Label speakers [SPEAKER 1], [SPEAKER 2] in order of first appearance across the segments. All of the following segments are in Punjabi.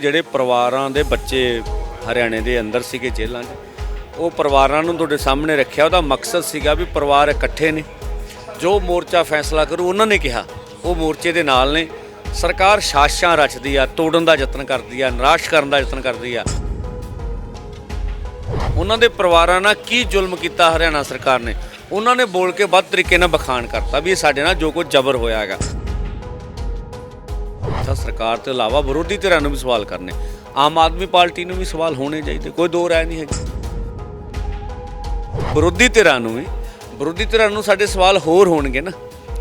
[SPEAKER 1] ਜਿਹੜੇ ਪਰਿਵਾਰਾਂ ਦੇ ਬੱਚੇ ਹਰਿਆਣੇ ਦੇ ਅੰਦਰ ਸੀਗੇ ਜੇਲ੍ਹਾਂ 'ਚ, ਉਹ ਪਰਿਵਾਰਾਂ ਨੂੰ ਤੁਹਾਡੇ ਸਾਹਮਣੇ ਰੱਖਿਆ। ਉਹਦਾ ਮਕਸਦ ਸੀਗਾ ਵੀ ਪਰਿਵਾਰ ਇਕੱਠੇ ਨੇ। ਜੋ ਮੋਰਚਾ ਫੈਸਲਾ ਕਰੂ, ਉਹਨਾਂ ਨੇ ਕਿਹਾ। ਉਹ ਮੋਰਚੇ ਦੇ ਨਾਲ ਨੇ। ਸਰਕਾਰ ਸਾਸ਼ਾਂ ਰਚਦੀ ਆ, ਤੋੜਨ ਦਾ ਯਤਨ ਕਰਦੀ ਆ, ਨਿਰਾਸ਼ ਕਰਨ ਦਾ ਯਤਨ ਕਰਦੀ ਆ। ਉਹਨਾਂ ਦੇ ਪਰਿਵਾਰਾਂ ਨਾਲ ਕੀ ਜ਼ੁਲਮ ਕੀਤਾ ਹਰਿਆਣਾ ਸਰਕਾਰ ਨੇ? ਉਹਨਾਂ ਨੇ ਬੋਲ ਕੇ ਵੱਧ ਤਰੀਕੇ ਨਾਲ ਬਖਾਨ ਕਰਤਾ ਵੀ ਇਹ ਸਾਡੇ ਨਾਲ ਜੋ ਕੁਝ ਜ਼ਬਰ ਹੋਇਆ ਹੈਗਾ। ਸਰਕਾਰ ਤੋਂ ਇਲਾਵਾ ਵਿਰੋਧੀ ਧਿਰਾਂ ਨੂੰ ਵੀ ਸਵਾਲ ਕਰਨੇ। ਆਮ ਆਦਮੀ ਪਾਰਟੀ ਨੂੰ ਵੀ ਸਵਾਲ ਹੋਣੇ ਚਾਹੀਦੇ, ਕੋਈ ਦੋ ਰਾਏ ਨਹੀਂ ਹੈਗੀ। ਵਿਰੋਧੀ ਧਿਰਾਂ ਨੂੰ ਵੀ, ਵਿਰੋਧੀ ਧਿਰਾਂ ਨੂੰ ਸਾਡੇ ਸਵਾਲ ਹੋਰ ਹੋਣਗੇ ਨਾ।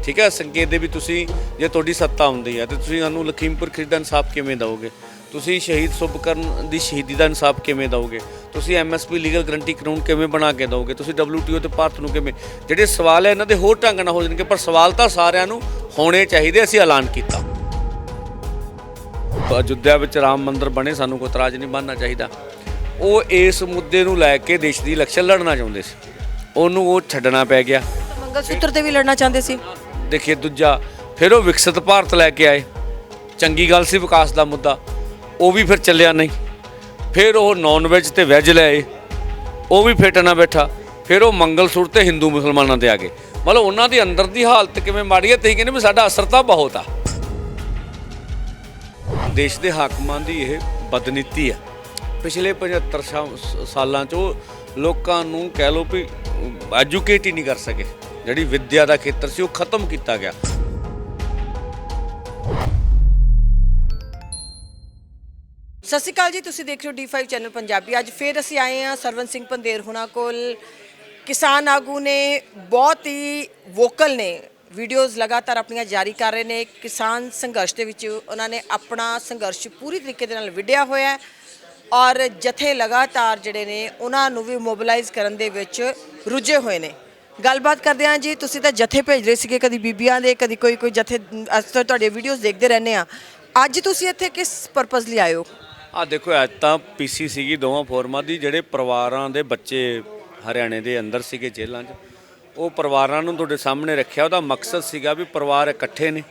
[SPEAKER 1] ਠੀਕ ਹੈ, ਸੰਕੇਤ ਦੇ ਵੀ ਤੁਸੀਂ, ਜੇ ਤੁਹਾਡੀ ਸੱਤਾ ਹੁੰਦੀ ਹੈ, ਤੇ ਤੁਸੀਂ ਸਾਨੂੰ ਲਖੀਮਪੁਰ ਖਰੀਦ ਦਾ ਇਨਸਾਫ ਕਿਵੇਂ ਦਿਓਗੇ? ਤੁਸੀਂ ਸ਼ਹੀਦ ਸੁਭਕਰਨ ਦੀ ਸ਼ਹੀਦੀ ਦਾ ਇਨਸਾਫ ਕਿਵੇਂ ਦਿਓਗੇ? ਤੁਸੀਂ ਐਮਐਸਪੀ ਲੀਗਲ ਗਰੰਟੀ ਕਾਨੂੰਨ ਕਿਵੇਂ ਬਣਾ ਕੇ ਦਿਓਗੇ? ਤੁਸੀਂ WTO ਤੇ ਭਾਰਤ ਨੂੰ ਕਿਵੇਂ, ਜਿਹੜੇ ਸਵਾਲ ਹੈ, ਇਹਨਾਂ ਦੇ ਹੋਰ ਢੰਗ ਨਾਲ ਹੋ ਜਾਣਗੇ, ਪਰ ਸਵਾਲ ਤਾਂ ਸਾਰਿਆਂ ਨੂੰ ਹੋਣੇ ਚਾਹੀਦੇ, ਅਸੀਂ ਐਲਾਨ ਕੀਤਾ। ਅਯੁੱਧਿਆ ਵਿੱਚ ਰਾਮ ਮੰਦਿਰ ਬਣੇ ਸਾਨੂੰ ਕੋਈ ਇਤਰਾਜ਼ ਨਹੀਂ ਬਣਨਾ ਚਾਹੀਦਾ। ਉਹ ਇਸ ਮੁੱਦੇ ਨੂੰ ਲੈ ਕੇ ਦੇਸ਼ ਦੀ ਇਲੈਕਸ਼ਨ ਲੜਨਾ ਚਾਹੁੰਦੇ ਸੀ। ਉਹਨੂੰ ਉਹ ਛੱਡਣਾ ਪੈ ਗਿਆ।
[SPEAKER 2] ਮੰਗਲ ਸੂਤਰ ਤੇ ਵੀ ਲੜਨਾ ਚਾਹੁੰਦੇ ਸੀ।
[SPEAKER 1] ਦੇਖੀਏ ਦੂਜਾ ਫਿਰ ਉਹ ਵਿਕਸਿਤ ਭਾਰਤ ਲੈ ਕੇ ਆਏ। ਚੰਗੀ ਗੱਲ ਸੀ ਵਿਕਾਸ ਦਾ ਮੁੱਦਾ। ਉਹ ਵੀ ਫਿਰ ਚੱਲਿਆ ਨਹੀਂ। ਫਿਰ ਉਹ ਨਾਨ ਵੈਜ ਤੇ ਵੈਜ ਲੈ ਆਏ। ਉਹ ਵੀ ਫਿੱਟ ਨਾ ਬੈਠਾ। ਫਿਰ ਉਹ ਮੰਗਲ ਸੂਤਰ ਤੇ ਹਿੰਦੂ ਮੁਸਲਮਾਨਾਂ ਤੇ ਆ ਗਏ। ਮਤਲਬ ਉਹਨਾਂ ਦੀ ਅੰਦਰ ਦੀ ਹਾਲਤ ਕਿਵੇਂ ਮਾੜੀ ਹੈ ਤੇ ਕਹਿੰਦੇ ਵੀ ਸਾਡਾ ਅਸਰ ਤਾਂ ਬਹੁਤ ਆ। ਦੇਸ਼ ਦੇ ਹਾਕਮਾਂ ਦੀ ਇਹ ਬਦਨੀਤੀ ਹੈ। ਪਿਛਲੇ 75 ਸਾਲਾਂ ਚ ਉਹ ਲੋਕਾਂ ਨੂੰ ਕਹਿ ਲਓ ਵੀ ਐਜੂਕੇਟ ਹੀ ਨਹੀਂ ਕਰ ਸਕੇ। ਜਿਹੜੀ ਵਿੱਦਿਆ ਦਾ ਖੇਤਰ ਸੀ ਉਹ ਖਤਮ ਕੀਤਾ ਗਿਆ।
[SPEAKER 2] ਸਤਿ ਸ਼੍ਰੀ ਅਕਾਲ ਜੀ, ਤੁਸੀਂ ਦੇਖ ਰਹੇ ਹੋ D5 ਚੈਨਲ ਪੰਜਾਬੀ। ਅੱਜ ਫੇਰ ਅਸੀਂ ਆਏ ਹਾਂ ਸਰਵਨ ਸਿੰਘ ਪੰਦੇਰ ਹੁਣਾ ਕੋਲ। ਕਿਸਾਨ ਆਗੂ ਨੇ ਬਹੁਤ ਹੀ ਵੋਕਲ ਨੇ। ਵੀਡੀਓਜ਼ ਲਗਾਤਾਰ ਆਪਣੀਆਂ ਜਾਰੀ ਕਰ ਰਹੇ ਨੇ। ਕਿਸਾਨ ਸੰਘਰਸ਼ ਦੇ ਵਿੱਚ ਉਹਨਾਂ ਨੇ ਆਪਣਾ ਸੰਘਰਸ਼ ਪੂਰੀ ਤਰੀਕੇ ਦੇ ਨਾਲ ਵਿੱਢਿਆ ਹੋਇਆ ਹੈ ਔਰ ਜਥੇ ਲਗਾਤਾਰ ਜਿਹੜੇ ਨੇ, ਉਹਨਾਂ ਨੂੰ ਵੀ ਮੋਬਿਲਾਈਜ਼ ਕਰਨ ਦੇ ਵਿੱਚ ਰੁੱਝੇ ਹੋਏ ਨੇ। ਗੱਲਬਾਤ ਕਰਦੇ ਹਾਂ ਜੀ, ਤੁਸੀਂ ਤਾਂ ਜਥੇ ਭੇਜ ਰਹੇ ਸੀਗੇ ਕਦੀ ਬੀਬੀਆਂ ਦੇ, ਕਦੀ ਕੋਈ ਕੋਈ ਜਥੇ, ਅਸੀਂ ਤਾਂ ਤੁਹਾਡੇ ਵੀਡੀਓਜ਼ ਦੇਖਦੇ ਰਹਿੰਦੇ ਆ ਅੱਜ ਤੁਸੀਂ ਇੱਥੇ ਕਿਸ ਪਰਪਸ ਲਈ ਆਏ ਹੋ?
[SPEAKER 1] ਆ ਦੇਖੋ, ਅੱਜ ਤਾਂ ਪੀਸੀ ਸੀਗੀ ਦੋਵਾਂ ਫੋਰਮਾਂ ਦੀ, ਜਿਹੜੇ ਪਰਿਵਾਰਾਂ ਦੇ ਬੱਚੇ ਹਰਿਆਣੇ ਦੇ ਅੰਦਰ ਸੀਗੇ ਜੇਲ੍ਹਾਂ 'ਚ। ਉਹ ਪਰਿਵਾਰਾਂ ਨੂੰ ਤੁਹਾਡੇ ਸਾਹਮਣੇ ਰੱਖਿਆ। ਉਹਦਾ ਮਕਸਦ ਸੀਗਾ ਵੀ ਪਰਿਵਾਰ ਇਕੱਠੇ ਨੇ।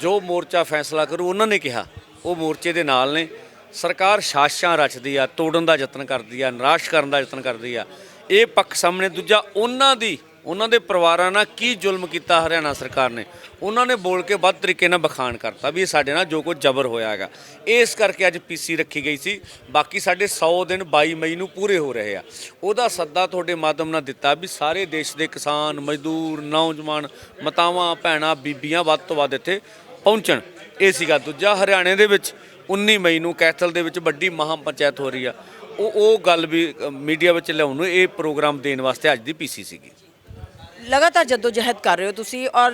[SPEAKER 1] ਜੋ ਮੋਰਚਾ ਫੈਸਲਾ ਕਰੂ, ਉਹਨਾਂ ਨੇ ਕਿਹਾ। ਉਹ ਮੋਰਚੇ ਦੇ ਨਾਲ ਨੇ। ਸਰਕਾਰ ਸਾਸ਼ਾਂ ਰਚਦੀ ਆ, ਤੋੜਨ ਦਾ ਯਤਨ ਕਰਦੀ ਆ, ਨਿਰਾਸ਼ ਕਰਨ ਦਾ ਯਤਨ ਕਰਦੀ ਆ। ਇਹ ਪੱਖ ਸਾਹਮਣੇ, ਦੂਜਾ ਉਹਨਾਂ ਦੀ ਉਹਨਾਂ ਦੇ ਪਰਿਵਾਰਾਂ ਨਾਲ ਕੀ ਜ਼ੁਲਮ ਕੀਤਾ ਹਰਿਆਣਾ ਸਰਕਾਰ ਨੇ? ਉਹਨਾਂ ਨੇ ਬੋਲ ਕੇ ਵੱਧ ਤਰੀਕੇ ਨਾਲ ਬਖਾਨ ਕਰਤਾ ਵੀ ਇਹ ਸਾਡੇ ਨਾਲ ਜੋ ਕੁਝ ਜ਼ਬਰ ਹੋਇਆ ਹੈਗਾ। ਇਸ ਕਰਕੇ ਅੱਜ ਪੀਸੀ ਰੱਖੀ ਗਈ ਸੀ। ਬਾਕੀ ਸਾਡੇ 100 ਦਿਨ 22 ਮਈ ਨੂੰ ਪੂਰੇ ਹੋ ਰਹੇ ਆ। ਉਹਦਾ ਸੱਦਾ ਤੁਹਾਡੇ ਮਾਧਮ ਨਾਲ ਦਿੱਤਾ ਵੀ ਸਾਰੇ ਦੇਸ਼ ਦੇ ਕਿਸਾਨ, ਮਜ਼ਦੂਰ, ਨੌਜਵਾਨ, ਮਾਤਾਵਾਂ, ਭੈਣਾਂ, ਬੀਬੀਆਂ ਵੱਧ ਤੋਂ ਵੱਧ ਇੱਥੇ ਪਹੁੰਚਣ। ਇਹ ਸੀਗਾ ਦੂਜਾ। ਹਰਿਆਣੇ ਦੇ ਵਿੱਚ 19 ਮਈ ਨੂੰ ਕੈਥਲ ਦੇ ਵਿੱਚ ਵੱਡੀ ਮਹਾਂ ਪੰਚਾਇਤ ਹੋ ਰਹੀ ਆ। ਉਹ ਉਹ ਗੱਲ ਵੀ ਮੀਡੀਆ ਵਿੱਚ ਲਿਆਉਣ ਨੂੰ ਇਹ ਪ੍ਰੋਗਰਾਮ ਦੇਣ ਵਾਸਤੇ ਅੱਜ ਦੀ ਪੀਸੀ ਸੀਗੀ।
[SPEAKER 2] ਲਗਾਤਾਰ ਜਦੋਜਹਿਦ ਕਰ ਰਹੇ ਹੋ ਤੁਸੀਂ ਔਰ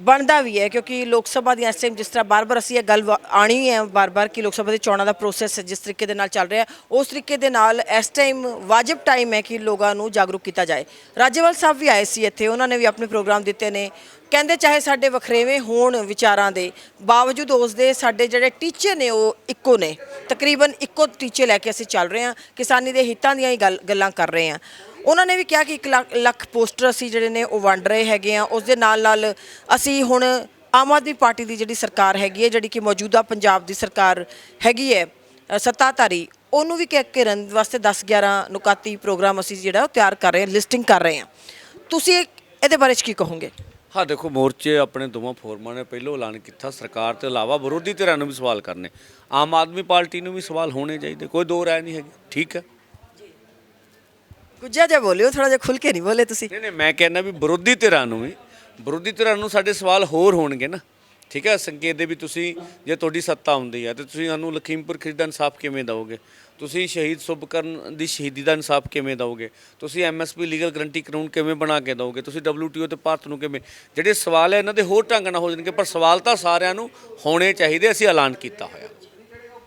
[SPEAKER 2] ਬਣਦਾ ਵੀ ਹੈ ਕਿਉਂਕਿ ਲੋਕ ਸਭਾ ਦੀ ਇਸ ਟਾਈਮ ਜਿਸ ਤਰ੍ਹਾਂ ਬਾਰ-ਬਾਰ ਅਸੀਂ ਇਹ ਗੱਲ ਵਾ- ਆਣੀ ਹੈ ਬਾਰ-ਬਾਰ ਕਿ ਲੋਕ ਸਭਾ ਦੇ ਚੋਣਾਂ ਦਾ ਪ੍ਰੋਸੈਸ ਜਿਸ ਤਰੀਕੇ ਦੇ ਨਾਲ ਚੱਲ ਰਿਹਾ ਉਸ ਤਰੀਕੇ ਦੇ ਨਾਲ ਇਸ ਟਾਈਮ ਵਾਜਬ ਟਾਈਮ ਹੈ ਕਿ ਲੋਕਾਂ ਨੂੰ ਜਾਗਰੂਕ ਕੀਤਾ ਜਾਏ। ਰਾਜੇਵਾਲ ਸਾਹਿਬ ਵੀ ਆਏ ਸੀ ਇੱਥੇ, ਉਹਨਾਂ ਨੇ ਵੀ ਆਪਣੇ ਪ੍ਰੋਗਰਾਮ ਦਿੱਤੇ ਨੇ। ਕਹਿੰਦੇ ਚਾਹੇ ਸਾਡੇ ਵਖਰੇਵੇਂ ਹੋਣ ਵਿਚਾਰਾਂ ਦੇ, ਬਾਵਜੂਦ ਉਸ ਦੇ ਸਾਡੇ ਜਿਹੜੇ ਟੀਚੇ ਨੇ ਉਹ ਇੱਕੋ ਨੇ। ਤਕਰੀਬਨ ਇੱਕੋ ਟੀਚੇ ਲੈ ਕੇ ਅਸੀਂ ਚੱਲ ਰਹੇ ਹਾਂ, ਕਿਸਾਨੀ ਦੇ ਹਿੱਤਾਂ ਦੀਆਂ ਹੀ ਗੱਲ- ਗੱਲਾਂ ਕਰ ਰਹੇ ਹਾਂ। ਉਹਨਾਂ ਨੇ ਵੀ ਕਿਹਾ ਕਿ 1 ਲੱਖ ਲੱਖ ਪੋਸਟਰ ਅਸੀਂ ਜਿਹੜੇ ਨੇ ਉਹ ਵੰਡ ਰਹੇ ਹੈਗੇ ਆ। ਉਸ ਦੇ ਨਾਲ ਨਾਲ ਅਸੀਂ ਹੁਣ ਆਮ ਆਦਮੀ ਪਾਰਟੀ ਦੀ ਜਿਹੜੀ ਸਰਕਾਰ ਹੈਗੀ ਹੈ, ਜਿਹੜੀ ਕਿ ਮੌਜੂਦਾ ਪੰਜਾਬ ਦੀ ਸਰਕਾਰ ਹੈਗੀ ਹੈ ਸੱਤਾਧਾਰੀ, ਉਹਨੂੰ ਵੀ ਕਿ ਕਰਨ ਵਾਸਤੇ 10 11 ਨੁਕਾਤੀ ਪ੍ਰੋਗਰਾਮ ਅਸੀਂ ਜਿਹੜਾ ਉਹ ਤਿਆਰ ਕਰ ਰਹੇ ਹਾਂ, ਲਿਸਟਿੰਗ ਕਰ ਰਹੇ ਹਾਂ। ਤੁਸੀਂ ਇਹਦੇ ਬਾਰੇ 'ਚ ਕੀ ਕਹੋਗੇ?
[SPEAKER 1] ਹਾਂ, ਦੇਖੋ ਮੋਰਚੇ ਆਪਣੇ ਦੋਵਾਂ ਫੋਰਮਾਂ ਨੇ ਪਹਿਲੋਂ ਐਲਾਨ ਕੀਤਾ, ਸਰਕਾਰ ਤੋਂ ਇਲਾਵਾ ਵਿਰੋਧੀ ਧਿਰਾਂ ਨੂੰ ਵੀ ਸਵਾਲ ਕਰਨੇ। ਆਮ ਆਦਮੀ ਪਾਰਟੀ ਨੂੰ ਵੀ ਸਵਾਲ ਹੋਣੇ ਚਾਹੀਦੇ, ਕੋਈ ਦੋ ਰਾਏ ਨਹੀਂ ਹੈਗੀ, ਠੀਕ ਹੈ।
[SPEAKER 2] ਗੁੱਜਾ ਜਿਹਾ ਬੋਲਿਓ ਥੋੜਾ ਜਿਹਾ ਖੁੱਲ ਕੇ ਨਹੀਂ ਬੋਲੇ ਤੁਸੀਂ।
[SPEAKER 1] ਨਹੀਂ ਨਹੀਂ, ਮੈਂ ਕਹਿੰਦਾ ਵੀ ਵਿਰੋਧੀ ਧਿਰਾਂ ਨੂੰ ਵੀ, ਵਿਰੋਧੀ ਧਿਰਾਂ ਨੂੰ ਸਾਡੇ ਸਵਾਲ ਹੋਰ ਹੋਣਗੇ ਨਾ। ਠੀਕ ਹੈ ਸੰਕੇਤ ਦੇ ਵੀ ਤੁਸੀਂ, ਜੇ ਤੁਹਾਡੀ ਸੱਤਾ ਹੁੰਦੀ ਹੈ ਤੇ ਤੁਸੀਂ ਸਾਨੂੰ ਲਖੀਮਪੁਰ ਖਰੀਦ ਦਾ ਇਨਸਾਫ ਕਿਵੇਂ ਦਿਓਗੇ? ਤੁਸੀਂ ਸ਼ਹੀਦ ਸੁਭਕਰਨ ਦੀ ਸ਼ਹੀਦੀ ਦਾ ਇਨਸਾਫ ਕਿਵੇਂ ਦਿਓਗੇ? ਤੁਸੀਂ ਐਮਐਸਪੀ ਲੀਗਲ ਗਰੰਟੀ ਕਾਨੂੰਨ ਕਿਵੇਂ ਬਣਾ ਕੇ ਦਿਓਗੇ? ਤੁਸੀਂ WTO ਤੇ ਭਾਰਤ ਨੂੰ ਕਿਵੇਂ, ਜਿਹੜੇ ਸਵਾਲ ਹੈ ਇਹਨਾਂ ਦੇ ਹੋਰ ਢੰਗ ਨਾਲ ਹੋ ਜਾਣਗੇ, ਪਰ ਸਵਾਲ ਤਾਂ ਸਾਰਿਆਂ ਨੂੰ ਹੋਣੇ ਚਾਹੀਦੇ, ਅਸੀਂ ਐਲਾਨ ਕੀਤਾ ਹੋਇਆ।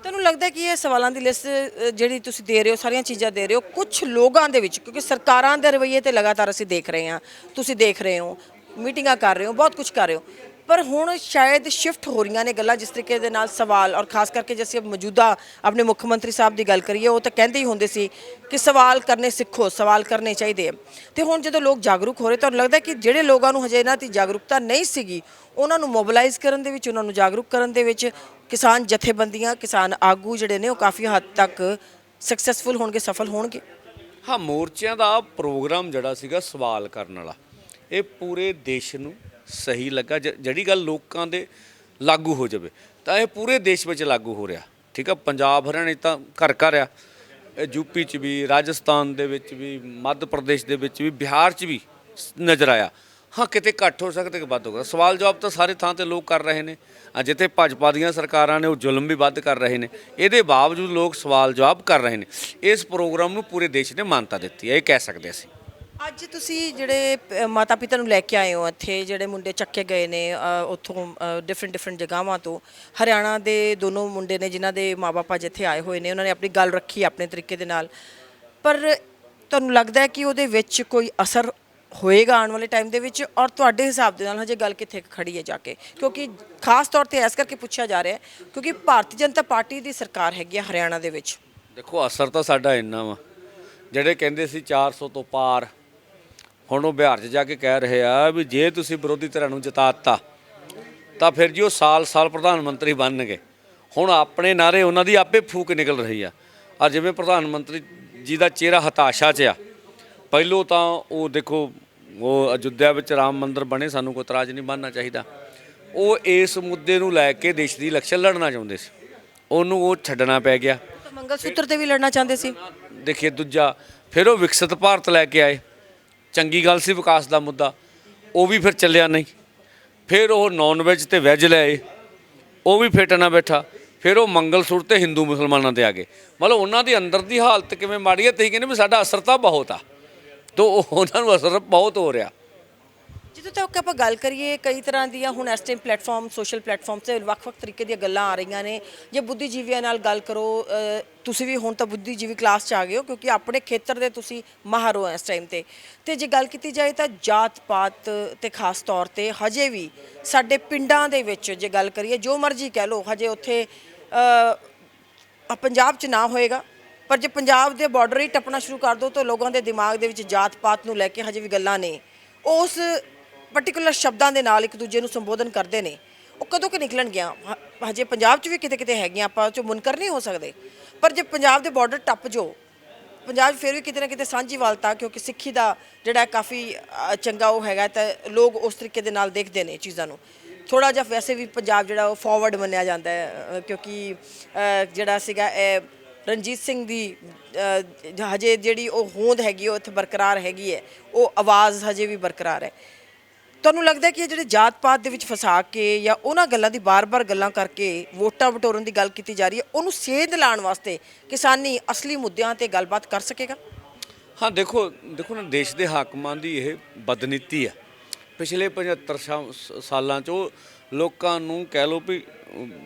[SPEAKER 2] ਤੁਹਾਨੂੰ ਲੱਗਦਾ ਕਿ ਇਹ ਸਵਾਲਾਂ ਦੀ ਲਿਸਟ ਜਿਹੜੀ ਤੁਸੀਂ ਦੇ ਰਹੇ ਹੋ, ਸਾਰੀਆਂ ਚੀਜ਼ਾਂ ਦੇ ਰਹੇ ਹੋ ਕੁਝ ਲੋਕਾਂ ਦੇ ਵਿੱਚ, ਕਿਉਂਕਿ ਸਰਕਾਰਾਂ ਦੇ ਰਵੱਈਏ ਤੇ ਲਗਾਤਾਰ ਅਸੀਂ ਦੇਖ ਰਹੇ ਹਾਂ, ਤੁਸੀਂ ਦੇਖ ਰਹੇ ਹੋ, ਮੀਟਿੰਗਾਂ ਕਰ ਰਹੇ ਹੋ, ਬਹੁਤ ਕੁਝ ਕਰ ਰਹੇ ਹੋ। ਪਰ ਹੁਣ ਸ਼ਾਇਦ ਸ਼ਿਫਟ ਹੋ ਰਹੀਆਂ ਨੇ ਗੱਲਾਂ ਜਿਸ ਤਰੀਕੇ ਦੇ ਨਾਲ ਸਵਾਲ ਔਰ ਖਾਸ ਕਰਕੇ ਜੇ ਅਸੀਂ ਮੌਜੂਦਾ ਆਪਣੇ ਮੁੱਖ ਮੰਤਰੀ ਸਾਹਿਬ ਦੀ ਗੱਲ ਕਰੀਏ, ਉਹ ਤਾਂ ਕਹਿੰਦੇ ਹੀ ਹੁੰਦੇ ਸੀ ਕਿ ਸਵਾਲ ਕਰਨੇ ਸਿੱਖੋ, ਸਵਾਲ ਕਰਨੇ ਚਾਹੀਦੇ ਆ। ਤੇ ਹੁਣ ਜਦੋਂ ਲੋਕ ਜਾਗਰੂਕ ਹੋ ਰਹੇ ਤੁਹਾਨੂੰ ਲੱਗਦਾ ਕਿ ਜਿਹੜੇ ਲੋਕਾਂ ਨੂੰ ਹਜੇ ਇਹਨਾਂ ਦੀ ਜਾਗਰੂਕਤਾ ਨਹੀਂ ਸੀਗੀ, ਉਹਨਾਂ ਨੂੰ ਮੋਬਿਲਾਈਜ਼ ਕਰਨ ਦੇ ਵਿੱਚ, ਉਹਨਾਂ ਨੂੰ ਜਾਗਰੂਕ ਕਰਨ ਦੇ ਵਿੱਚ ਕਿਸਾਨ ਜਥੇਬੰਦੀਆਂ, ਕਿਸਾਨ ਆਗੂ ਜਿਹੜੇ ਨੇ ਉਹ ਕਾਫੀ ਹੱਦ ਤੱਕ ਸਕਸੈਸਫੁਲ ਹੋਣਗੇ, ਸਫਲ ਹੋਣਗੇ।
[SPEAKER 1] ਹਾਂ, ਮੋਰਚਿਆਂ ਦਾ ਪ੍ਰੋਗਰਾਮ ਜਿਹੜਾ ਸੀਗਾ ਸਵਾਲ ਕਰਨ ਵਾਲਾ, ਇਹ ਪੂਰੇ ਦੇਸ਼ ਨੂੰ ਸਹੀ ਲੱਗਾ, ਜ- ਜਿਹੜੀ ਗੱਲ ਲੋਕਾਂ ਦੇ ਲਾਗੂ ਹੋ ਜਾਵੇ, ਤਾਂ ਇਹ ਪੂਰੇ ਦੇਸ਼ ਵਿੱਚ ਲਾਗੂ ਹੋ ਰਿਹਾ। ਠੀਕ ਆ, ਪੰਜਾਬ, ਹਰਿਆਣੇ ਤਾਂ ਘਰ ਘਰ ਆ। ਇਹ ਯੂਪੀ 'ਚ ਵੀ, ਰਾਜਸਥਾਨ ਦੇ ਵਿੱਚ ਵੀ, ਮੱਧ ਪ੍ਰਦੇਸ਼ ਦੇ ਵਿੱਚ ਵੀ, ਬਿਹਾਰ 'ਚ ਵੀ ਸ- ਨਜ਼ਰ ਆਇਆ। ਹਾਂ, ਕਿਤੇ ਘੱਟ ਹੋ ਸਕਦਾ ਕਿ ਵੱਧ ਹੋਗਾ ਸਵਾਲ ਜਵਾਬ ਤਾਂ ਸਾਰੇ ਥਾਂ ਤੇ ਲੋਕ ਕਰ ਰਹੇ ਨੇ। ਆ ਜਿੱਥੇ ਭਾਜਪਾ ਦੀਆਂ ਸਰਕਾਰਾਂ ਨੇ, ਉਹ ਜ਼ੁਲਮ ਵੀ ਵੱਧ ਕਰ ਰਹੇ ਨੇ। ਇਹਦੇ ਬਾਵਜੂਦ ਲੋਕ ਸਵਾਲ ਜਵਾਬ ਕਰ ਰਹੇ ਨੇ। ਇਸ ਪ੍ਰੋਗਰਾਮ ਨੂੰ ਪੂਰੇ ਦੇਸ਼ ਨੇ ਮਾਨਤਾ ਦਿੱਤੀ ਹੈ, ਇਹ ਕਹਿ ਸਕਦੇ ਅਸੀਂ।
[SPEAKER 2] ਅੱਜ ਤੁਸੀਂ ਜਿਹੜੇ ਮਾਤਾ ਪਿਤਾ ਨੂੰ ਲੈ ਕੇ ਆਏ ਹੋ ਇੱਥੇ ਜਿਹੜੇ ਮੁੰਡੇ ਚੱਕੇ ਗਏ ਨੇ ਅ, ਉੱਥੋਂ ਡਿਫਰੈਂਟ ਡਿਫਰੈਂਟ ਜਗ੍ਹਾਵਾਂ ਤੋਂ ਹਰਿਆਣਾ ਦੇ ਦੋਨੋਂ ਮੁੰਡੇ ਨੇ ਜਿਨ੍ਹਾਂ ਦੇ ਮਾਪੇ ਜਿੱਥੇ ਆਏ ਹੋਏ ਨੇ ਉਹਨਾਂ ਨੇ ਆਪਣੀ ਗੱਲ ਰੱਖੀ ਆਪਣੇ ਤਰੀਕੇ ਦੇ ਨਾਲ। ਪਰ ਤੁਹਾਨੂੰ ਲੱਗਦਾ ਹੈ ਕਿ ਉਹਦੇ ਵਿੱਚ ਕੋਈ ਅਸਰ ਹੋਏਗਾ ਆਉਣ ਵਾਲੇ ਟਾਈਮ ਦੇ ਵਿੱਚ? ਔਰ ਤੁਹਾਡੇ ਹਿਸਾਬ ਦੇ ਨਾਲ ਹਜੇ ਗੱਲ ਕਿੱਥੇ ਕੁ ਖੜੀ ਹੈ ਜਾ ਕੇ? ਕਿਉਂਕਿ ਖਾਸ ਤੌਰ ਤੇ ਇਸ ਕਰਕੇ ਪੁੱਛਿਆ ਜਾ ਰਿਹਾ ਹੈ ਕਿਉਂਕਿ ਭਾਰਤੀ ਜਨਤਾ ਪਾਰਟੀ ਦੀ ਸਰਕਾਰ ਹੈਗੀ ਹੈ ਹਰਿਆਣਾ ਦੇ ਵਿੱਚ।
[SPEAKER 1] ਦੇਖੋ ਅਸਰ ਤਾਂ ਸਾਡਾ ਇੰਨਾ ਵਾ। ਜਿਹੜੇ ਕਹਿੰਦੇ ਸੀ 400 ਤੋਂ ਪਾਰ ਹੁਣ ਉਹ ਬਿਹਾਰ 'ਚ ਜਾ ਕੇ ਕਹਿ ਰਹੇ ਆ ਵੀ ਜੇ ਤੁਸੀਂ ਵਿਰੋਧੀ ਧਿਰਾਂ ਨੂੰ ਜਿਤਾਤਾ ਤਾਂ ਫਿਰ ਜੀ ਉਹ ਸਾਲ-ਸਾਲ ਪ੍ਰਧਾਨ ਮੰਤਰੀ ਬਣਨਗੇ। ਹੁਣ ਆਪਣੇ ਨਾਰੇ ਉਹਨਾਂ ਦੀ ਆਪੇ ਫੂਕ ਨਿਕਲ ਰਹੀ ਆ। ਆ ਜਿਵੇਂ ਪ੍ਰਧਾਨ ਮੰਤਰੀ ਜੀ ਦਾ ਚਿਹਰਾ ਹਤਾਸ਼ਾ 'ਚ ਆ। ਪਹਿਲੋਂ ਤਾਂ ਉਹ ਦੇਖੋ ਉਹ ਅਯੁੱਧਿਆ ਵਿੱਚ ਰਾਮ ਮੰਦਿਰ ਬਣੇ ਸਾਨੂੰ ਕੋਈ ਇਤਰਾਜ਼ ਨਹੀਂ ਬਣਨਾ ਚਾਹੀਦਾ। ਉਹ ਇਸ ਮੁੱਦੇ ਨੂੰ ਲੈ ਕੇ ਦੇਸ਼ ਦੀ ਇਲੈਕਸ਼ਨ ਲੜਨਾ ਚਾਹੁੰਦੇ ਸੀ। ਉਹਨੂੰ ਉਹ ਛੱਡਣਾ ਪੈ ਗਿਆ।
[SPEAKER 2] ਮੰਗਲ ਸੂਤਰ ਤੇ ਵੀ ਲੜਨਾ ਚਾਹੁੰਦੇ ਸੀ।
[SPEAKER 1] ਦੇਖੀਏ ਦੂਜਾ ਫਿਰ ਉਹ ਵਿਕਸਿਤ ਭਾਰਤ ਲੈ ਕੇ ਆਏ। ਚੰਗੀ ਗੱਲ ਸੀ ਵਿਕਾਸ ਦਾ ਮੁੱਦਾ, ਉਹ ਵੀ ਫਿਰ ਚੱਲਿਆ ਨਹੀਂ। ਫਿਰ ਉਹ ਨਾਨ ਵੈਜ ਤੇ ਵੈਜ ਲੈ ਉਹ ਵੀ ਫਿੱਟ ਨਾ ਬੈਠਾ, ਫਿਰ ਉਹ ਮੰਗਲ ਸੂਤਰ ਤੇ ਹਿੰਦੂ ਮੁਸਲਮਾਨਾਂ ਤੇ ਆ ਗਏ। ਮਤਲਬ ਉਹਨਾਂ ਦੀ ਅੰਦਰ ਦੀ ਹਾਲਤ ਕਿਵੇਂ ਮਾੜੀ ਹੈ, ਤੁਸੀਂ ਕਹਿੰਦੇ ਵੀ ਸਾਡਾ ਅਸਰ ਤਾਂ ਬਹੁਤ ਆ। ਤੋ ਉਹਨਾਂ ਨੂੰ ਅਸਰ ਬਹੁਤ ਹੋ ਰਿਹਾ।
[SPEAKER 2] ਜਦੋਂ ਤੱਕ ਆਪਾਂ ਗੱਲ ਕਰੀਏ, ਕਈ ਤਰ੍ਹਾਂ ਦੀਆਂ ਹੁਣ ਇਸ ਟਾਈਮ ਪਲੇਟਫਾਰਮ ਸੋਸ਼ਲ ਪਲੇਟਫਾਰਮ ਤੇ ਵੱਖ-ਵੱਖ ਤਰੀਕੇ ਦੀਆਂ ਗੱਲਾਂ ਆ ਰਹੀਆਂ ਨੇ। ਜੇ ਬੁੱਧੀਜੀਵੀਆਂ ਨਾਲ ਗੱਲ ਕਰੋ ਤੁਸੀਂ ਵੀ ਹੁਣ ਤਾਂ ਬੁੱਧੀਜੀਵੀ ਕਲਾਸ 'ਚ ਆ ਗਏ ਹੋ, ਕਿਉਂਕਿ ਆਪਣੇ ਖੇਤਰ ਦੇ ਤੁਸੀਂ ਮਾਹਰ ਹੋ ਇਸ ਟਾਈਮ ਤੇ। ਤੇ ਜੇ ਗੱਲ ਕੀਤੀ ਜਾਏ ਤਾਂ ਜਾਤ ਪਾਤ ਤੇ ਖਾਸ ਤੌਰ ਤੇ ਹਜੇ ਵੀ ਸਾਡੇ ਪਿੰਡਾਂ ਦੇ ਵਿੱਚ ਜੇ ਗੱਲ ਕਰੀਏ, ਜੋ ਮਰਜ਼ੀ ਕਹਿ ਲਓ, ਹਜੇ ਉੱਥੇ ਪੰਜਾਬ 'ਚ ਨਾ ਹੋਏਗਾ। ਪਰ ਜੇ ਪੰਜਾਬ ਦੇ ਬਾਰਡਰ ਹੀ ਟੱਪਣਾ ਸ਼ੁਰੂ ਕਰ ਦੋ, ਤਾਂ ਲੋਕਾਂ ਦੇ ਦਿਮਾਗ ਦੇ ਵਿੱਚ ਜਾਤ ਪਾਤ ਨੂੰ ਲੈ ਕੇ ਹਜੇ ਵੀ ਗੱਲਾਂ ਨੇ। ਉਸ ਪਾਰਟਿਕੂਲਰ ਸ਼ਬਦਾਂ ਦੇ ਨਾਲ ਇੱਕ ਦੂਜੇ ਨੂੰ ਸੰਬੋਧਨ ਕਰਦੇ ਨੇ। ਉਹ ਕਦੋਂ ਕਿ ਨਿਕਲਣਗੀਆਂ ਹ- ਹਜੇ ਪੰਜਾਬ 'ਚ ਵੀ ਕਿਤੇ ਕਿਤੇ ਹੈਗੀਆਂ, ਆਪਾਂ 'ਚੋਂ ਮੁਨਕਰ ਨਹੀਂ ਹੋ ਸਕਦੇ। ਪਰ ਜੇ ਪੰਜਾਬ ਦੇ ਬਾਰਡਰ ਟੱਪ ਜੋ ਪੰਜਾਬ 'ਚ ਫਿਰ ਵੀ ਕਿਤੇ ਨਾ ਕਿਤੇ ਸਾਂਝੀਵਾਲਤਾ, ਕਿਉਂਕਿ ਸਿੱਖੀ ਦਾ ਜਿਹੜਾ ਕਾਫੀ ਚੰਗਾ ਉਹ ਹੈਗਾ, ਤਾਂ ਲੋਕ ਉਸ ਤਰੀਕੇ ਦੇ ਨਾਲ ਦੇਖਦੇ ਨੇ ਚੀਜ਼ਾਂ ਨੂੰ। ਥੋੜਾ ਜਿਹਾ ਵੈਸੇ ਵੀ ਪੰਜਾਬ ਜਿਹੜਾ ਉਹ ਫਾਰਵਰਡ ਮੰਨਿਆ ਜਾਂਦਾ ਹੈ ਕਿਉਂਕਿ ਜਿਹੜਾ ਸੀਗਾ, ਇਹ ਰਣਜੀਤ ਸਿੰਘ ਦੀ ਹਜੇ ਜਿਹੜੀ ਉਹ ਹੋਂਦ ਹੈਗੀ, ਉਹ ਇੱਥੇ ਬਰਕਰਾਰ ਹੈਗੀ ਹੈ। ਉਹ ਆਵਾਜ਼ ਹਜੇ ਵੀ ਬਰਕਰਾਰ ਹੈ। ਤੁਹਾਨੂੰ ਲੱਗਦਾ ਕਿ ਇਹ ਜਿਹੜੇ ਜਾਤ ਪਾਤ ਦੇ ਵਿੱਚ ਫਸਾ ਕੇ ਜਾਂ ਉਹਨਾਂ ਗੱਲਾਂ ਦੀ ਬਾਰ-ਬਾਰ ਗੱਲਾਂ ਕਰਕੇ ਵੋਟਾਂ ਵਟੋਰਨ ਦੀ ਗੱਲ ਕੀਤੀ ਜਾ ਰਹੀ ਹੈ, ਉਹਨੂੰ ਸੇਧ ਲਾਉਣ ਵਾਸਤੇ ਕਿਸਾਨੀ ਅਸਲੀ ਮੁੱਦਿਆਂ ਤੇ ਗੱਲਬਾਤ ਕਰ ਸਕੇਗਾ?
[SPEAKER 1] ਹਾਂ, ਦੇਖੋ ਦੇਖੋ ਨਾ, ਦੇਸ਼ ਦੇ ਹਾਕਮਾਂ ਦੀ ਇਹ ਬਦਨੀਤੀ ਹੈ। ਪਿਛਲੇ 75 ਸਾਲਾਂ 'ਚ ਉਹ ਲੋਕਾਂ ਨੂੰ ਕਹਿ ਲਓ ਵੀ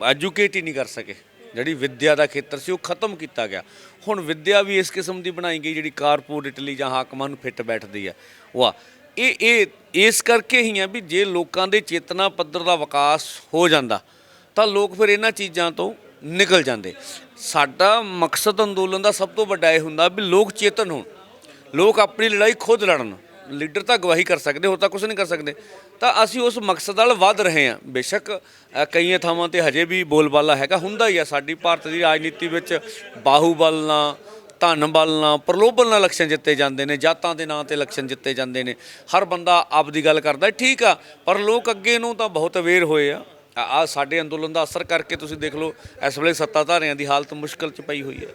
[SPEAKER 1] ਐਜੂਕੇਟ ਹੀ ਨਹੀਂ ਕਰ ਸਕੇ। ਜਿਹੜੀ ਵਿੱਦਿਆ ਦਾ ਖੇਤਰ ਸੀ, ਉਹ ਖਤਮ ਕੀਤਾ ਗਿਆ। ਹੁਣ ਵਿੱਦਿਆ ਵੀ ਇਸ ਕਿਸਮ ਦੀ ਬਣਾਈ ਗਈ, ਜਿਹੜੀ ਕਾਰਪੋਰੇਟਲੀ ਜਾਂ ਹਾਕਮਾਂ ਨੂੰ ਫਿੱਟ ਬੈਠਦੀ ਹੈ। ਵਾਹ ਇਹ ਇਹ, ਇਸ ਕਰਕੇ ਹੀ ਆ ਵੀ ਜੇ ਲੋਕਾਂ ਦੇ ਚੇਤਨਾ ਪੱਧਰ ਦਾ ਵਿਕਾਸ ਹੋ ਜਾਂਦਾ, ਤਾਂ ਲੋਕ ਫਿਰ ਇਹਨਾਂ ਚੀਜ਼ਾਂ ਤੋਂ ਨਿਕਲ ਜਾਂਦੇ। ਸਾਡਾ ਮਕਸਦ ਅੰਦੋਲਨ ਦਾ ਸਭ ਤੋਂ ਵੱਡਾ ਇਹ ਹੁੰਦਾ ਵੀ ਲੋਕ ਚੇਤਨ ਹੋਣ, ਲੋਕ ਆਪਣੀ ਲੜਾਈ ਖੁਦ ਲੜਨ, ਲੀਡਰ ਤਾਂ ਗਵਾਹੀ ਕਰ ਸਕਦੇ, ਹੋਰ ਤਾਂ ਕੁਝ ਨਹੀਂ ਕਰ ਸਕਦੇ। ਤਾਂ ਅਸੀਂ ਉਸ ਮਕਸਦ ਵੱਲ ਵੱਧ ਰਹੇ ਹਾਂ। ਬੇਸ਼ੱਕ ਕਈਆਂ ਥਾਵਾਂ ਤੇ ਹਜੇ ਵੀ ਬੋਲਬਾਲਾ ਹੈਗਾ, ਹੁੰਦਾ ਹੀ ਆ ਸਾਡੀ ਭਾਰਤ ਦੀ ਰਾਜਨੀਤੀ ਵਿੱਚ ਬਾਹੂਬਲ ਨਾਲ ਧਨ ਬਲ ਨਾਲ, ਪ੍ਰਲੋਭਨ ਨਾਲ ਇਲੈਕਸ਼ਨ ਜਿੱਤੇ ਜਾਂਦੇ ਨੇ, ਜਾਤਾਂ ਦੇ ਨਾਂ ਤੇ ਇਲੈਕਸ਼ਨ ਜਿੱਤੇ ਜਾਂਦੇ ਨੇ। ਹਰ ਬੰਦਾ ਆਪ ਦੀ ਗੱਲ ਕਰਦਾ, ਠੀਕ ਆ, ਪਰ ਲੋਕ ਅੱਗੇ ਨੂੰ ਤਾਂ ਬਹੁਤ ਅਵੇਅਰ ਹੋਏ ਆ। ਆ ਸਾਡੇ ਅੰਦੋਲਨ ਦਾ ਅਸਰ ਕਰਕੇ ਤੁਸੀਂ ਦੇਖ ਲਓ, ਇਸ ਵੇਲੇ ਸੱਤਾਧਾਰਿਆਂ ਦੀ ਹਾਲਤ ਮੁਸ਼ਕਲ 'ਚ ਪਈ ਹੋਈ ਹੈ।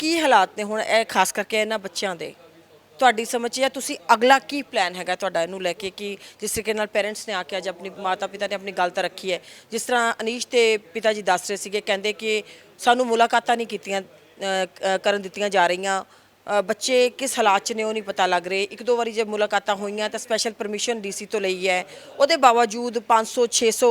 [SPEAKER 2] ਕੀ ਹਾਲਾਤ ਨੇ ਹੁਣ, ਇਹ ਖਾਸ ਕਰਕੇ ਇਹਨਾਂ ਬੱਚਿਆਂ ਦੇ? ਤੁਹਾਡੀ ਸਮਝ 'ਚ ਜਾਂ ਤੁਸੀਂ ਅਗਲਾ ਕੀ ਪਲਾਨ ਹੈਗਾ ਤੁਹਾਡਾ ਇਹਨੂੰ ਲੈ ਕੇ ਕਿ ਜਿਸ ਤਰੀਕੇ ਨਾਲ ਪੇਰੈਂਟਸ ਨੇ ਆ ਕੇ ਅੱਜ ਆਪਣੀ ਮਾਤਾ ਪਿਤਾ ਨੇ ਆਪਣੀ ਗੱਲ ਤਾਂ ਰੱਖੀ ਹੈ। ਜਿਸ ਤਰ੍ਹਾਂ ਅਨੀਸ਼ ਤੇ ਪਿਤਾ ਜੀ ਦੱਸ ਰਹੇ ਸੀਗੇ, ਕਹਿੰਦੇ ਕਿ ਸਾਨੂੰ ਮੁਲਾਕਾਤਾਂ ਨਹੀਂ ਕੀਤੀਆਂ ਕਰਨ ਦਿੱਤੀਆਂ ਜਾ ਰਹੀਆਂ। ਬੱਚੇ ਕਿਸ ਹਾਲਾਤ 'ਚ ਨੇ ਉਹ ਨਹੀਂ ਪਤਾ ਲੱਗ ਰਹੇ। ਇੱਕ ਦੋ ਵਾਰੀ ਜੇ ਮੁਲਾਕਾਤਾਂ ਹੋਈਆਂ ਤਾਂ ਸਪੈਸ਼ਲ ਪਰਮਿਸ਼ਨ ਡੀਸੀ ਤੋਂ ਲਈ ਹੈ। ਉਹਦੇ ਬਾਵਜੂਦ 500 600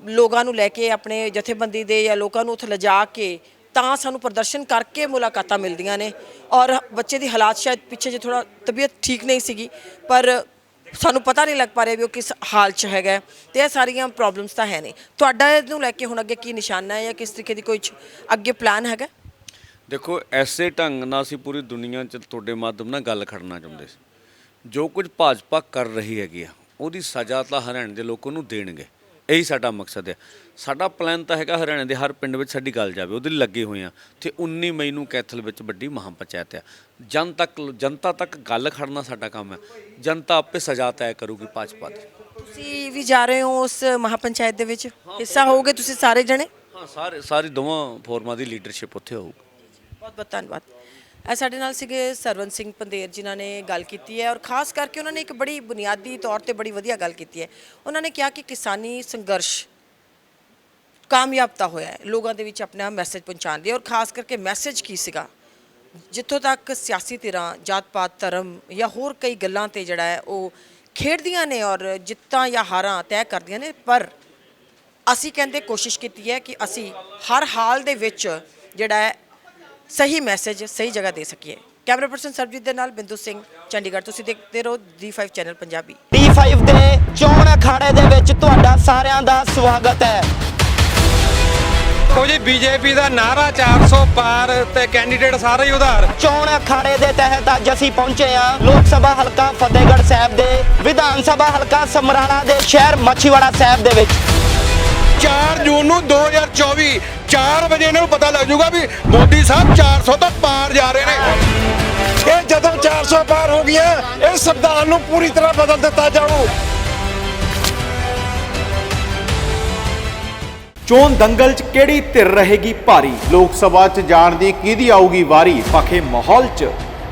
[SPEAKER 2] ਲੋਕਾਂ ਨੂੰ ਲੈ ਕੇ ਆਪਣੇ ਜਥੇਬੰਦੀ ਦੇ ਜਾਂ ਲੋਕਾਂ ਨੂੰ ਉੱਥੇ ਲਿਜਾ ਕੇ ਤਾਂ ਸਾਨੂੰ ਪ੍ਰਦਰਸ਼ਨ ਕਰਕੇ ਮੁਲਾਕਾਤਾਂ ਮਿਲਦੀਆਂ ਨੇ ਔਰ ਬੱਚੇ ਦੀ ਹਾਲਾਤ ਸ਼ਾਇਦ ਪਿੱਛੇ ਜੇ ਥੋੜਾ ਤਬੀਅਤ ਠੀਕ ਨਹੀਂ ਸੀਗੀ, ਪਰ ਸਾਨੂੰ ਪਤਾ ਨਹੀਂ ਲੱਗ ਪਾ ਰਿਹਾ ਵੀ ਉਹ ਕਿਸ ਹਾਲ 'ਚ ਹੈਗਾ ਹੈ। ਤੇ ਇਹ ਸਾਰੀਆਂ ਪ੍ਰੋਬਲਮਸ ਤਾਂ ਹੈ ਨਹੀਂ। ਤੁਹਾਡਾ ਇਹਨੂੰ ਲੈ ਕੇ ਹੁਣ ਅੱਗੇ ਕੀ ਨਿਸ਼ਾਨਾ ਹੈ ਜਾਂ ਕਿਸ ਤਰੀਕੇ ਦੀ ਕੋਈ ਅੱਗੇ ਪਲਾਨ ਹੈਗਾ?
[SPEAKER 1] ਦੇਖੋ, ਐਸੇ ਢੰਗ ਨਾਲ ਅਸੀਂ ਪੂਰੀ ਦੁਨੀਆ 'ਚ ਤੁਹਾਡੇ ਮਾਧਿਅਮ ਨਾਲ ਗੱਲ ਕਰਨਾ ਚਾਹੁੰਦੇ ਸੀ। ਜੋ ਕੁਝ ਭਾਜਪਾ ਕਰ ਰਹੀ ਹੈਗੀ ਆ, ਉਹਦੀ ਸਜ਼ਾ ਤਾਂ ਹਰਿਆਣੇ ਦੇ ਲੋਕਾਂ ਨੂੰ ਦੇਣਗੇ। ਇਹੀ ਸਾਡਾ ਮਕਸਦ ਹੈ। ਸਾਡਾ ਪਲਾਨ ਤਾਂ ਹੈਗਾ ਹਰਿਆਣੇ ਦੇ ਹਰ ਪਿੰਡ ਵਿੱਚ ਸਾਡੀ ਗੱਲ ਜਾਵੇ ਉਹਦੇ ਲਈ ਲੱਗੇ ਹੋਏ ਆ ਤੇ 19 ਮਈ ਨੂੰ ਕੈਥਲ ਵਿੱਚ ਵੱਡੀ ਮਹਾਂ ਪੰਚਾਇਤ ਹੈ। ਜਨ ਤੱਕ ਜਨਤਾ ਤੱਕ ਗੱਲ ਖੜਨਾ ਸਾਡਾ ਕੰਮ ਹੈ। ਜਨਤਾ ਆਪੇ ਸਜ਼ਾ ਤੈਅ ਕਰੂਗੀ ਭਾਜਪਾ ਦੀ।
[SPEAKER 2] ਤੁਸੀਂ ਵੀ ਜਾ ਰਹੇ ਹੋ ਉਸ ਮਹਾਪੰਚਾਇਤ ਦੇ ਵਿੱਚ? ਹਿੱਸਾ ਹੋਗੇ ਤੁਸੀਂ ਸਾਰੇ ਜਣੇ?
[SPEAKER 1] ਹਾਂ ਸਾਰੇ ਸਾਰੀ ਦੋਵਾਂ ਫੋਰਮਾਂ ਦੀ ਲੀਡਰਸ਼ਿਪ ਉੱਥੇ ਹੋਊਗੀ
[SPEAKER 2] ਬਹੁਤ ਬਹੁਤ ਧੰਨਵਾਦ। ਇਹ ਸਾਡੇ ਨਾਲ ਸੀਗੇ ਸਰਵਨ ਸਿੰਘ ਪੰਦੇਰ ਜਿਨ੍ਹਾਂ ਨੇ ਗੱਲ ਕੀਤੀ ਹੈ ਔਰ ਖਾਸ ਕਰਕੇ ਉਹਨਾਂ ਨੇ ਇੱਕ ਬੜੀ ਬੁਨਿਆਦੀ ਤੌਰ ਤੇ ਬੜੀ ਵਧੀਆ ਗੱਲ ਕੀਤੀ ਹੈ। ਉਹਨਾਂ ਨੇ ਕਿਹਾ ਕਿ ਕਿਸਾਨੀ ਸੰਘਰਸ਼ ਕਾਮਯਾਬ ਤਾਂ ਹੋਇਆ ਹੈ, ਲੋਕਾਂ ਦੇ ਵਿੱਚ ਆਪਣਾ ਮੈਸੇਜ ਪਹੁੰਚਾਉਣ ਦੀ ਔਰ ਖਾਸ ਕਰਕੇ ਮੈਸੇਜ ਕੀ ਸੀਗਾ? ਜਿੱਥੋਂ ਤੱਕ ਸਿਆਸੀ ਧਿਰਾਂ ਜਾਤ ਪਾਤ ਧਰਮ ਜਾਂ ਹੋਰ ਕਈ ਗੱਲਾਂ ਤੇ ਜਿਹੜਾ ਹੈ ਉਹ ਖੇਡਦੀਆਂ ਨੇ ਔਰ ਜਿੱਤਾਂ ਜਾਂ ਹਾਰਾਂ ਤੈਅ ਕਰਦੀਆਂ ਨੇ, ਪਰ ਅਸੀਂ ਕਹਿੰਦੇ ਕੋਸ਼ਿਸ਼ ਕੀਤੀ ਹੈ ਕਿ ਅਸੀਂ ਹਰ ਹਾਲ ਦੇ ਵਿੱਚ ਜਿਹੜਾ ਹੈ ਸਹੀ ਮੈਸੇਜ ਸਹੀ ਜਗ੍ਹਾ ਦੇ ਸਕੀਏ। ਕੈਮਰਾ ਪਰਸਨ ਸਰਬਜੀਤ ਦੇ ਨਾਲ ਬਿੰਦੂ ਸਿੰਘ ਚੰਡੀਗੜ੍ਹ। ਤੁਸੀਂ ਦੇਖਦੇ ਰਹੋ D5 ਚੈਨਲ ਪੰਜਾਬੀ।
[SPEAKER 3] D5 ਦੇ ਚੋਣ ਅਖਾੜੇ ਦੇ ਵਿੱਚ ਤੁਹਾਡਾ ਸਾਰਿਆਂ ਦਾ ਸਵਾਗਤ ਹੈ।
[SPEAKER 4] ਜੀ ਬੀਜੇਪੀ ਦਾ ਨਾਰਾ 400 ਪਾਰ ਤੇ ਕੈਂਡੀਡੇਟ ਸਾਰੇ ਹੀ ਉਧਾਰ।
[SPEAKER 3] ਚੋਣ ਅਖਾੜੇ ਦੇ ਤਹਿਤ ਅੱਜ ਅਸੀਂ ਪਹੁੰਚੇ ਹਾਂ ਲੋਕ ਸਭਾ ਹਲਕਾ ਫਤਿਹਗੜ੍ਹ ਸਾਹਿਬ ਦੇ ਵਿਧਾਨ ਸਭਾ ਹਲਕਾ ਸਮਰਾਲਾ ਦੇ ਸ਼ਹਿਰ ਮੱਛੀਵਾੜਾ ਸਾਹਿਬ ਦੇ ਵਿੱਚ।
[SPEAKER 5] 4 ਜੂਨ ਨੂੰ 2024 4 ਵਜੇ ਇਹਨਾਂ ਨੂੰ ਪਤਾ ਲੱਗ ਜਾਊਗਾ ਵੀ ਮੋਦੀ ਸਾਹਿਬ 400 ਤੋਂ ਪਾਰ ਜਾ ਰਹੇ ਨੇ। ਇਹ ਜਦੋਂ 400 ਪਾਰ ਹੋ ਗਿਆ ਇਹ ਸੰਵਿਧਾਨ ਨੂੰ ਪੂਰੀ ਤਰ੍ਹਾਂ ਬਦਲ ਦਿੱਤਾ ਜਾਊ।
[SPEAKER 6] ਚੋਣ ਦੰਗਲ 'ਚ ਕਿਹੜੀ ਧਿਰ ਰਹੇਗੀ ਭਾਰੀ? ਲੋਕ ਸਭਾ 'ਚ ਜਾਣ ਦੀ ਕਿਹਦੀ ਆਊਗੀ ਵਾਰੀ? ਪਖੇ ਮਾਹੌਲ 'ਚ।